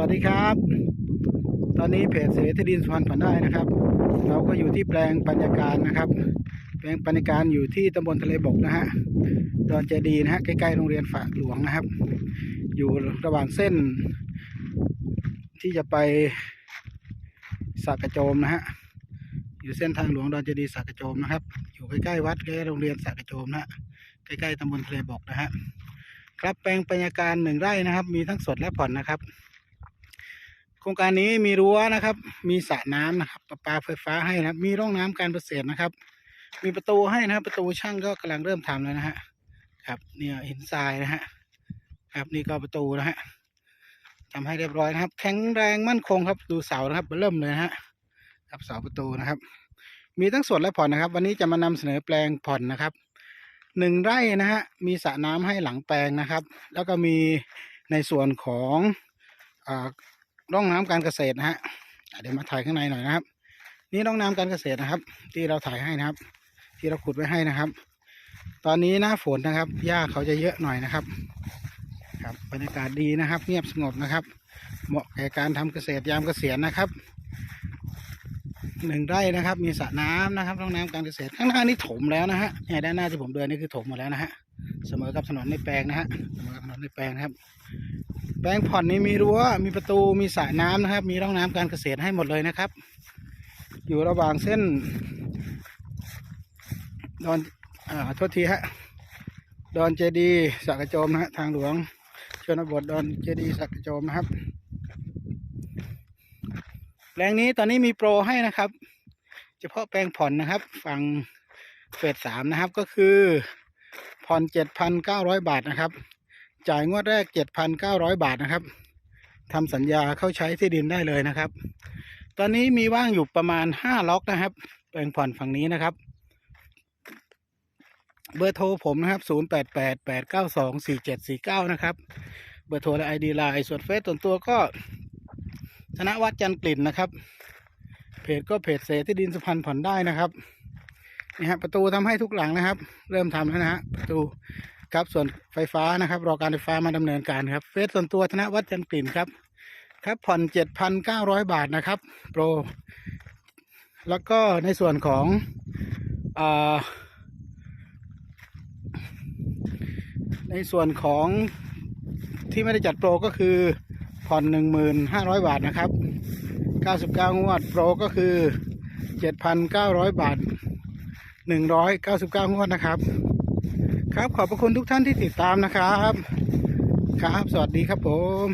วัสดีครับ ตอนนี้เพจเสรีที่ดินสุพรรณผ่อนได้นะครับ เราก็อยู่ที่แปลงปัญญาการนะครับ แปลงปัญญาการอยู่ที่ตำบลทะเลบกนะฮะดอนเจดีนะฮะใกล้ๆโรงเรียนฝาหลวงนะครับ อยู่ระหว่างเส้น ที่จะไปสากระโจมนะฮะอยู่เส้นทางหลวงดอนเจดีสากระโจมนะครับ อยู่ใกล้ๆวัดใกล้โรงเรียนสากระโจมนะฮะใกล้ๆตำบลทะเลบกนะฮะครับแปลงปัญญาการหนึ่งไร่นะครับ มีทั้งสดและผ่อนนะครับ โครงการนี้มีรั้วนะครับ มีสระน้ำนะครับประปาไฟฟ้าให้นะครับ มีร่องน้ำการเกษตรนะครับ มีประตูให้นะครับ ประตูช่างก็กำลังเริ่มทำแล้วนะฮะครับเนี่ยหินทรายนะฮะครับนี่ก็ประตูนะฮะทำให้เรียบร้อยนะครับ แข็งแรงมั่นคงครับ ดูเสานะครับเริ่มเลยนะฮะครับเสาประตูนะครับ มีทั้งสดและผ่อนนะครับ วันนี้จะมานำเสนอแปลงผ่อนนะครับหนึ่งไร่นะฮะมีสระน้ำให้หลังแปลงนะครับ แล้วก็มีในส่วนของอา ร่องน้ำการเกษตรนะฮะเดี๋ยวมาถ่ายข้างในหน่อยนะครับ นี่ร่องน้ำการเกษตรนะครับ ที่เราถ่ายให้นะครับ ที่เราขุดไว้ให้นะครับ ตอนนี้หน้าฝนนะครับหญ้าเขาจะเยอะหน่อยนะครับ ครับบรรยากาศดีนะครับ เงียบสงบนะครับ เหมาะแก่การทำเกษตรยามเกษียณนะครับหนึ่งไร่นะครับ มีสระน้ำนะครับร่องน้ำการเกษตรข้างหน้านี่ถมแล้วนะฮะเนี่ยด้านหน้าที่ผมเดินนี่คือถมหมดแล้วนะฮะเสมอกับถนนในแปลงนะฮะเสมอกับถนนในแปลงนะครับ แปลงผ่อนนี้มีรั้ว มีประตู มีสระน้ำนะครับ มีร่องน้ำการเกษตรให้หมดเลยนะครับ อยู่ระหว่างเส้น ดอนอ่าโทษทีฮะ ดอนเจดีสักกระโจมนะฮะ ทางหลวงชนบทดอนเจดีสักกระโจมนะครับ แปลงนี้ตอนนี้มีโปรให้นะครับ เฉพาะแปลงผ่อนนะครับ ฝั่งเฟสสามนะครับ ก็คือผ่อนเจ็ดพันเก้าร้อยบาทนะครับ จ่ายงวดแรกเจ็ดพันเก้าร้อยบาทนะครับทำสัญญาเข้าใช้ที่ดินได้เลยนะครับ ตอนนี้มีว่างอยู่ประมาณห้าล็อกนะครับแปลงผ่อนฝั่งนี้นะครับ เบอร์โทรผมนะครับศูนย์แปดแปดแปดเก้าสองสี่เจ็ดสี่เก้านะครับ เบอร์โทรและไอดีไลน์ส่วนเฟซส่วนตัวก็ธนวัฒน์จันทร์กลิ่นนะครับ เพจก็เพจเสที่ดินสุพรรณผ่อนได้นะครับนี่ฮะประตูทำให้ทุกหลังนะครับ เริ่มทำแล้วนะฮะประตู ครับส่วนไฟฟ้านะครับ รอการไฟฟ้ามาดำเนินการครับเฟซส่วนตัวธนวัฒน์จันทร์กลิ่นครับ ครับผ่อนเจ็ดพันเก้าร้อยบาทนะครับ โปร แล้วก็ในส่วนของอในส่วนของที่ไม่ได้จัดโปรก็คือผ่อนหนึ่งหมื่นห้าร้อยบาทนะครับเก้าสิบเก้างวดโปรก็คือเจ็ดพันเก้าร้อยบาทหนึ่งร้อยเก้าสิบเก้างวดนะครับ ครับขอบพระคุณทุกท่านที่ติดตามนะครับ ครับ สวัสดีครับผม